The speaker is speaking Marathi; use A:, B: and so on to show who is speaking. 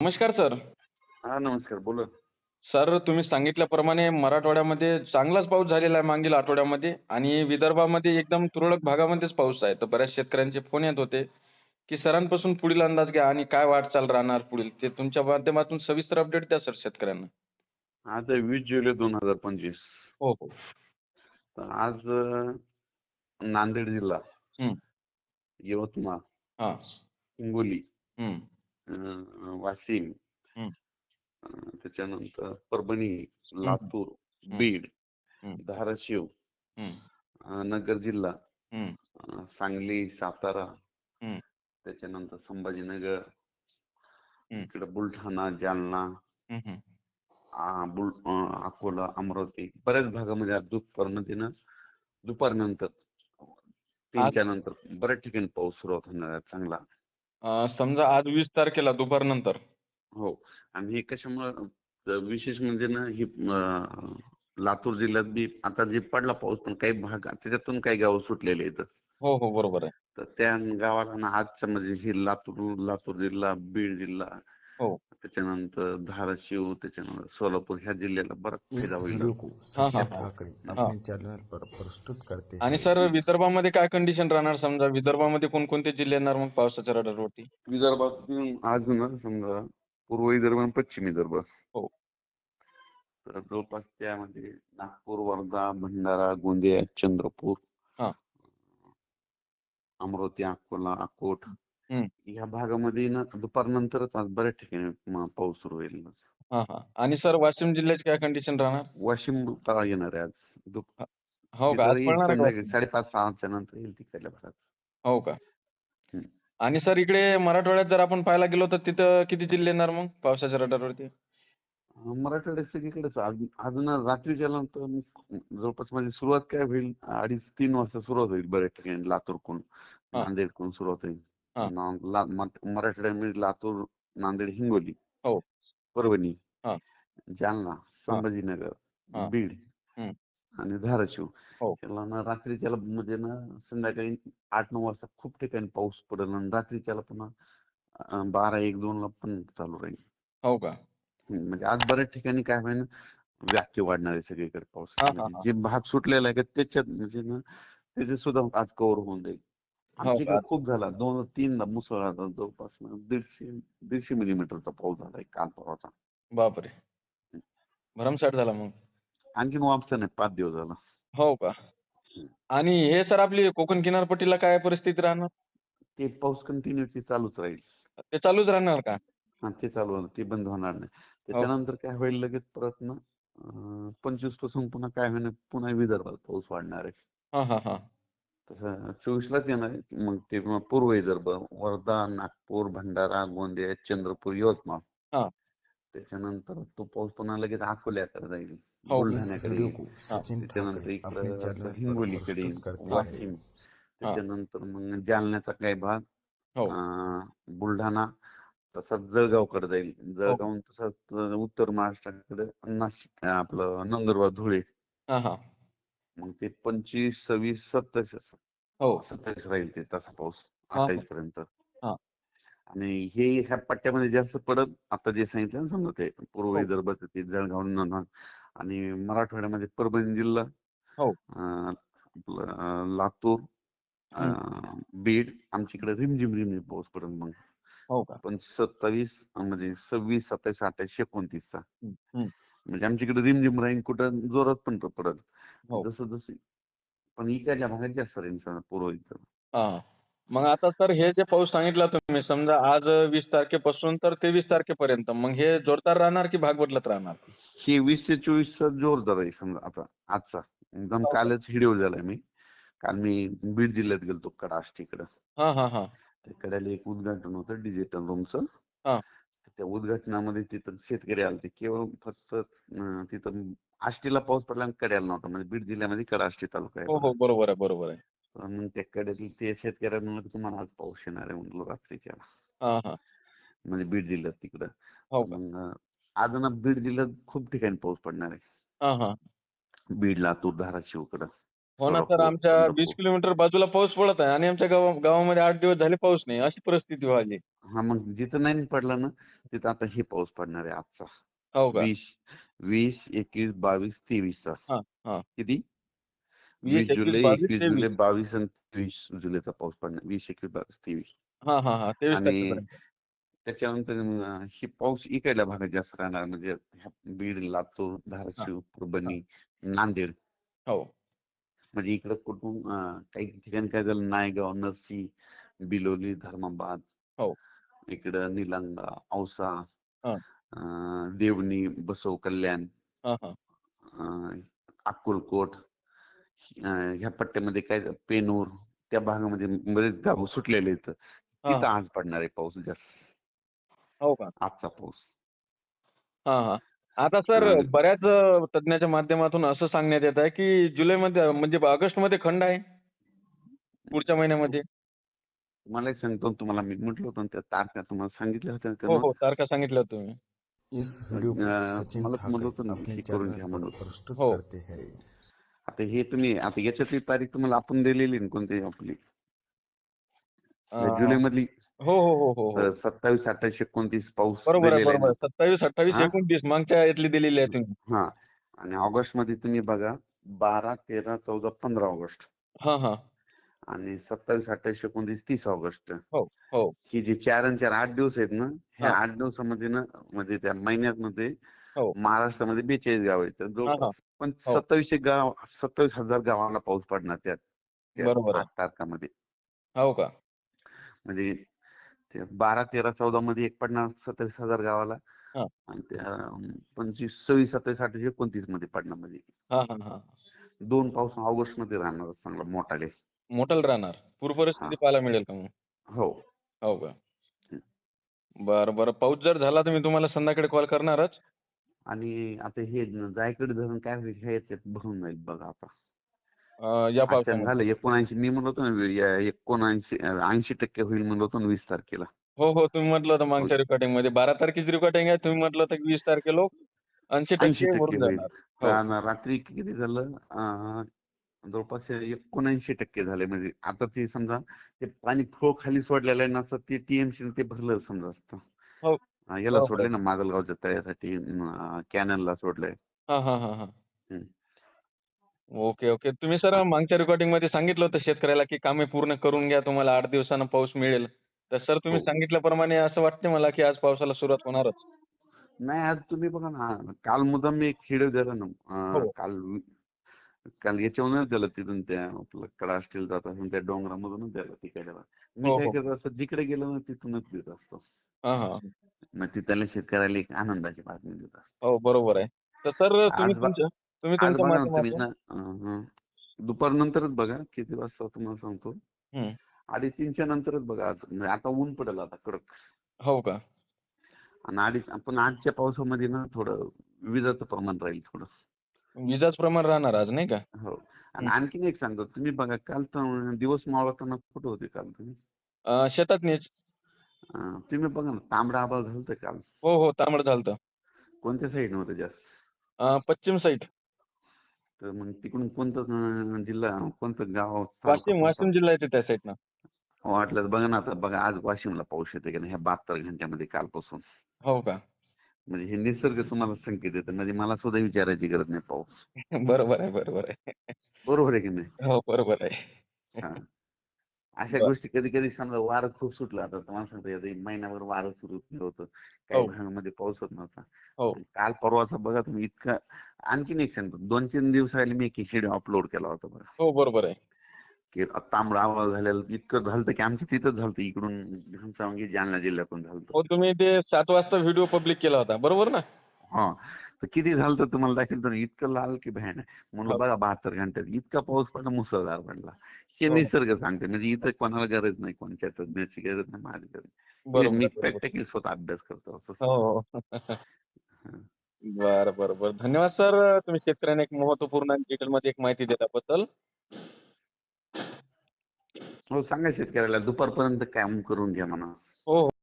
A: नमस्कार सर.
B: हा नमस्कार बोला.
A: सर तुम्ही सांगितल्याप्रमाणे मराठवाड्यामध्ये चांगलाच पाऊस झालेला आहे मागील आठवड्यामध्ये आणि विदर्भामध्ये एकदम तुरळक भागामध्येच पाऊस आहे. तर बऱ्याच शेतकऱ्यांचे फोन येत होते की सरांपासून पुढील अंदाज घ्या आणि काय वाटचाल राहणार पुढील? ते तुमच्या माध्यमातून सविस्तर अपडेट द्या सर शेतकऱ्यांना.
B: आज आहे वीस जुलै दोन हजार पंचवीस.
A: हो हो.
B: तर आज नांदेड जिल्हा. यवतमाळ
A: हां.
B: हिंगोली वाशिम त्याच्यानंतर परभणी लातूर. बीड. धाराशिव नगर जिल्हा सांगली सातारा. त्याच्यानंतर संभाजीनगर. इकडे बुलढाणा जालना अकोला अमरावती बऱ्याच भागामध्ये आज दुपारनंतर दुपारनंतर तीनच्या नंतर बऱ्याच ठिकाणी पाऊस सुरुवात होणार आहे चांगला
A: समजा आज वीस तारखेला दुपारनंतर.
B: हो. आणि हे कशामुळं विशेष म्हणजे ना ही लातूर जिल्ह्यात बी आता जे पडला पाऊस पण काही भाग त्याच्यातून काही गावं सुटलेले आहेत.
A: हो हो बरोबर आहे.
B: तर त्या गावाला ना आजच्या म्हणजे ही लातूर लातूर जिल्हा बीड जिल्हा
A: हो.
B: त्याच्यानंतर धाराशिव त्याच्यानंतर सोलापूर ह्या जिल्ह्याला बराच फायदा होईल
A: हाँ, हाँ, हाँ.
C: प्रस्तुत करते
A: आणि
C: हैं
A: सर विदर्भामध्ये काय कंडिशन राहणार समजा विदर्भामध्ये कोणकोणते जिल्हे येणार मग पावसाच्या रडारवरती
B: विदर्भातून आज ना समजा पूर्व विदर्भ आणि पश्चिम विदर्भ
A: हो.
B: तर जवळपास त्यामध्ये नागपूर वर्धा भंडारा गोंदिया चंद्रपूर
A: हा.
B: अमरावती अकोला अकोट. ह्या भागामध्ये ना दुपारनंतरच आज बऱ्याच ठिकाणी म- पाऊस सुरू होईल.
A: हां हां. आणि सर वाशिम जिल्ह्याची काय कंडिशन राहणार?
B: वाशिम तळा येणार आहे आज. दुप-
A: हो का? आज
B: तिथं येईल
A: पडणार आहे का
B: संध्याकाळी
A: वाशिम?
B: साडेपाच सहाच्या नंतर येईल तिकडल्या भागात.
A: हो का?
B: हम्म.
A: आणि सर इकडे मराठवाड्यात जर आपण पाहायला गेलो तर तिथं किती जिल्हे येणार मग पावसाच्या रडारवरती?
B: मराठवाड्यात सगळीकडेच आज अजून रात्रीच्या नंतर जवळपास माझी सुरुवात काय होईल? अडीच तीन वाजता सुरुवात होईल बऱ्याच ठिकाणी. लातूरकडून
A: हा.
B: नांदेडकडून सुरुवात होईल. मराठवाड्यामध्ये लातूर नांदेड हिंगोली
A: हो.
B: परभणी
A: हा.
B: जालना संभाजीनगर
A: हा.
B: बीड. आणि धाराशिव
A: हो.
B: त्याला ना रात्रीच्याला म्हणजे ना संध्याकाळी आठ नऊ वाजता खूप ठिकाणी पाऊस पडेल आणि रात्रीच्याला पुन्हा अं, बारा एक दोन ला पण चालू राहील
A: हो का
B: म्हणजे आज बऱ्याच ठिकाणी काय होईल व्याप्ती वाढणार आहे सगळीकडे
A: हा,
B: पाऊस
A: हा,
B: म्हणजे जे भाग सुटलेला आहे का त्याच्यात म्हणजे ना त्याचे सुद्धा आज कव्हर होऊन जाईल आमच्या
A: का?
B: इकडे खूप झाला. दोन तीनदा मुसळधार जवळपास दीडशे दीडशे मिलीमीटरचा पाऊस झालाय काल परवाचा.
A: बापरे. भरमसाठ झाला मग.
B: आणखीन वापसा नाही पाच दिवस झाला.
A: हो का? आणि हे सर आपली कोकण किनारपट्टीला काय परिस्थिती राहणार?
B: ते पाऊस कंटिन्युअसली चालूच राहील.
A: ते चालूच राहणार का?
B: हा ते चालू होणार ते बंद होणार नाही. त्याच्यानंतर काय होईल लगेच परत ना पंचवीसपासून पुन्हा काय होईल पुन्हा विदर्भात पाऊस वाढणार आहे.
A: हां हां हां.
B: तसं चोवीसलाच येणार आहे मग ते मग पूर्व विदर्भ वर्धा नागपूर भंडारा गोंदिया चंद्रपूर यवतमाळ.
A: हा.
B: त्याच्यानंतर तो पाऊस पुन्हा लगेच अकोल्याकडे जाईल.
A: हो.
B: बुलढाण्याकडे येईल.
C: सचिन
B: त्याच्यानंतर
C: ठाकरे
B: इकडं
C: चैनल
B: हिंगोलीकडे
C: प्रस्तुत करते. हैं.
B: वाशिम त्याच्यानंतर मग जालन्याचा काही भाग
A: हो.
B: अं, बुलढाणा तसंच जळगावकडे जाईल. जळगाव तसंच अं, उत्तर महाराष्ट्राकडे नाशिक आपलं नंदुरबार धुळे.
A: हां हां.
B: मग ते पंचवीस सव्वीस सत्तावीस
A: हो
B: सत्तावीस राहील ते तसा पाऊस. अठ्ठावीस पर्यंत. आणि हे ह्या पट्ट्यामध्ये जास्त पडत आता जे सांगितलं ना समजा ते पूर्व
A: हो.
B: विदर्भाचं ते जळगाव आणि मराठवाड्यामध्ये परभणी जिल्हा
A: हो.
B: लातूर बीड आमच्याकडे रिमझिम रिमझिम पाऊस पडेल मग
A: हो
B: पण सत्तावीस म्हणजे सव्वीस सत्तावीस अठ्ठावीस एकोणतीसचा. म्हणजे आमच्याकडे रिमझिम राहील कुठं जोरात पण पडत. जसं जसं पण इकडच्या भागात जास्त राहील समजा पूर्व
A: हां. मग आता सर हे जे पाऊस सांगितला तुम्ही समजा आज वीस तारखेपासून तर तेवीस तारखेपर्यंत मग हे जोरदार राहणार की भाग बदलत राहणार?
B: हे वीस ते चोवीसचा जोरदार आहे समजा आता आजचा. एकदम
A: हो.
B: कालच व्हिडिओ झालाय मी. काल मी बीड जिल्ह्यात कडा
A: हां हां हां.
B: त्या कड्याला एक उद्घाटन होतं डिजिटल रूमचं
A: हा.
B: त्या उद्घाटनामध्ये तिथं शेतकरी आले केवळ फक्त तिथं आष्टीला पाऊस पडला आणि कड्याला नव्हता म्हणजे बीड जिल्ह्यामध्ये कडा आष्टी तालुका
A: हो
B: आहे
A: हो बरोबर आहे बरोबर आहे.
B: मग त्या कड्यातील ते शेतकऱ्यांना म्हणलं की तुम्हाला आज पाऊस येणार आहे म्हणलं रात्रीच्या.
A: हां हां.
B: म्हणजे बीड जिल्ह्यात तिकडं.
A: हो का?
B: मग आज ना बीड जिल्ह्यात खूप ठिकाणी पाऊस पडणार आहे.
A: हां हां.
B: बीड लातूर धाराशिवकडं.
A: हो ना सर
B: सोलापूर,
A: आमच्या
B: पंढरपूर.
A: वीस किलोमीटर बाजूला पाऊस पडत आहे आणि आमच्या गावा गावामध्ये आठ दिवस झाले पाऊस नाही. अशी परिस्थिती व्हायली.
B: हा मग जिथं नाही पडला ना तिथं आता हे पाऊस पडणार आहे आजचा.
A: हो का?
B: वीस वीस एकवीस बावीस तेवीसचा
A: हा हा.
B: किती?
A: वीस,
B: जुलै
A: बावीस,
B: एकवीस
A: तेवीस.
B: जुलै बावीस आणि तेवीस जुलैचा पाऊस पडणार. वीस एकवीस बावीस तेवीस.
A: हा हा हा. तेवीस
B: आणि त्याच्यानंतर ही पाऊस इकडल्या भागात जास्त राहणार म्हणजे बीड लातूर धाराशिव परभणी नांदेड.
A: हो.
B: म्हणजे इकडं कुठून काही ठिकाणी काय झालं? नायगाव नरसी बिलोली धर्माबाद.
A: हो.
B: इकडं निलंगा औसा. देवणी बसव कल्याण अक्कलकोट ह्या पट्ट्यामध्ये काय पेनूर त्या भागामध्ये बरेच गाव सुटलेले आहेत. तिथं आज पडणार आहे पाऊस जास्त.
A: हो का?
B: आजचा पाऊस.
A: हा हा. आता सर. बऱ्याच तज्ञाच्या माध्यमातून असं सांगण्यात येत आहे की जुलैमध्ये म्हणजे ऑगस्टमध्ये खंड आहे? पुढच्या महिन्यामध्ये?
B: तुम्हाला सांगतो तुम्हाला मी म्हटलं होतं त्या तारखा तुम्हाला सांगितल्या होत्या
A: हो. हो. तारखा सांगितल्या होत्या तुम्ही.
C: इस सचिन
B: मला होतं ना, हे करून घ्या म्हणून.
A: हो.
C: करते हैं.
B: आता हे तुम्ही आता याच्यातली तारीख तुम्हाला आपण दिलेली ना कोणती आपली? जुलै मधली
A: हो हो हो हो हो.
B: सत्तावीस अठ्ठावीस एकोणतीस पाऊस
A: बरोबर बरोबर सत्तावीस अठ्ठावीस
B: हा?
A: एकोणतीस मागच्या यातली दिलेली आहे तुम्ही.
B: हा. आणि ऑगस्टमध्ये तुम्ही बघा बारा तेरा चौदा पंधरा ऑगस्ट.
A: हा हा.
B: आणि सत्तावीस अठ्ठावीस एकोणतीस तीस ऑगस्ट
A: हो हो
B: ही जी चार आणि चार आठ दिवस आहेत ना ह्या
A: हा.
B: आठ दिवसामध्ये ना म्हणजे त्या महिन्यामध्ये
A: हो.
B: महाराष्ट्रामध्ये बेचाळीस गाव आहेत तर जवळपास पण
A: हो.
B: सत्तावीसशे गाव सत्तावीस हजार गावाला पाऊस पडणार त्यात त्या. आठ तारखामध्ये
A: हो का
B: म्हणजे ते बारा तेरा चौदा मध्ये एक पडणार सत्तावीस हजार गावाला. आणि त्या पंचवीस सव्वीस सत्तावीस अठ्ठावीस एकोणतीसमध्ये पडणार म्हणजे दोन पाऊस ऑगस्टमध्ये राहणार चांगला मोठाले
A: मोठल राहणार. पूर परिस्थिती
B: हा.
A: पाहायला मिळेल का मग?
B: हो.
A: हो का? बरं बरं. पाऊस जर झाला तर मी तुम्हाला संध्याकाळी कॉल करणारच.
B: आणि आता हे जायकडे धरण काय होईल हे याच्यात भरून जाईल बघा आता.
A: अं, या
B: आता
A: पावसामध्ये.
B: झालं. एकोणऐंशी मी म्हणलो होतो ना या एकोणऐंशी ऐंशी टक्के होईल म्हणलो होतो ना वीस तारखेला.
A: हो हो. तुम्ही म्हटलं होतं मागच्या रेकॉर्डिंगमध्ये. बारा तारखेची रेकॉर्डिंग आहे. तुम्ही म्हटलं होतं की वीस तारखेला ऐंशी
B: ऐंशी
A: टक्के
B: टक्के
A: भरून
B: होईल.
A: जाणार. हो.
B: रात्री किती झालं? अं, जवळपास एकोणऐंशी टक्के झाले म्हणजे आता ते समजा ते पाणी फ्लो खाली सोडलेलं आहे ना असं ते टीएमसी ते भरलं समजा असतं
A: हो.
B: याला
A: हो, हो.
B: सोडलंय ना माजलगावच्या तळ्यासाठी कॅनलला सोडलंय
A: हा हा हा हा. ओके ओके तुम्ही सर मागच्या रेकॉर्डिंगमध्ये सांगितलं होतं शेतकऱ्याला की कामे पूर्ण करून घ्या तुम्हाला आठ दिवसानं पाऊस मिळेल तर सर तुम्ही. सांगितल्याप्रमाणे असं वाटते मला की आज पावसाला सुरुवात होणारच
B: नाही आज तुम्ही बघा ना काल मुद्दाम मी एक हिडो दिला ना. काल काल याच्यावरूनच दिलं तिथून त्या आपलं कडा असतील जात असेल त्या डोंगरामधूनच दिलं तिकडे मी
A: हो,
B: काय
A: हो.
B: करत असतो जिकडे गेलो ना तिथूनच देत असतो. मग तिथल्या शेतकऱ्याला एक आनंदाची बातमी देत असतो.
A: हो बरोबर आहे. तर सर तुम्ही
B: ना तुम्ही
A: माध्यमातून
B: ना अं, दुपारनंतरच बघा किती वाजता तुम्हाला सांगतो. अडीच तीनच्या नंतरच बघा म्हणजे आता ऊन पडेल आता कडक.
A: हो का?
B: आणि अडीच आपण आजच्या पावसामध्ये ना थोडं विजाचं प्रमाण राहील थोडं.
A: विजाच प्रमाण राहणार आज नाही का?
B: हो. आणि. आणखीन एक सांगतो तुम्ही बघा काल तर दिवस मावळताना कुठं होते काल तुम्ही?
A: अं, शेतात नेच
B: अं, तुम्ही बघा ना तांबडा आभाळ झालं चाल
A: हो हो तांबड झालतं.
B: कोणत्या साईड नव्हतं जास्त?
A: अं, पश्चिम साईड
B: तर मग तिकडून कोणतं अं, जिल्हा कोणतं गाव
A: वाशिम वाशिम जिल्हा येते त्या साईडनं
B: वाटलं बघा ना आता बघा आज वाशिमला पाऊस येते का नाही ह्या बहात्तर घंट्यामध्ये कालपासून.
A: हो का?
B: म्हणजे हे निसर्ग तुम्हाला संकेत देतं. म्हणजे मला सुद्धा विचारायची गरज नाही पाऊस.
A: बरोबर आहे बरोबर आहे.
B: बरोबर आहे की नाही?
A: हो बरोबर आहे.
B: हा. अशा
A: बरं.
B: गोष्टी कधी कधी समजा वारं खूप सुटलं आता तुम्हाला सांगतो एक महिनाभर वारं सुरू होतं. काही
A: हो.
B: भागामध्ये पाऊस होत नव्हता.
A: हो.
B: काल परवाचा बघा तुम्ही इतका आणखीन एक सांगतो. दोन तीन दिवस आले मी एक व्हिडिओ अपलोड केला होता बघा.
A: हो बरोबर आहे.
B: की तांबडा झालेला इतकं झालं की आमच्या तिथंच झालं इकडून जालना जिल्ह्यातून झालं
A: हो तुम्ही ते सात वाजता व्हिडिओ पब्लिक केला होता बरोबर ना?
B: हा तर किती झालं तर तुम्हाला दाखवतो ना इतकं लाल की भयानक. म्हणून. बघा बहात्तर घंट्यात इतका पाऊस पडला मुसळधार पडला. हे
A: हो.
B: निसर्ग सांगते म्हणजे इथं कोणाला गरज नाही कोणत्या तज्ञाची गरज नाही माझी गरज मी. प्रॅक्टिकली स्वतः अभ्यास करतो असं
A: हो. बरं बरं बरं. धन्यवाद सर. तुम्ही शेतकऱ्यांना एक महत्त्वपूर्ण डिटेलमध्ये एक माहिती दिल्याबद्दल.
B: हो सांगा शेतकऱ्याला दुपारपर्यंत काम करून घ्या म्हणा.
A: हो.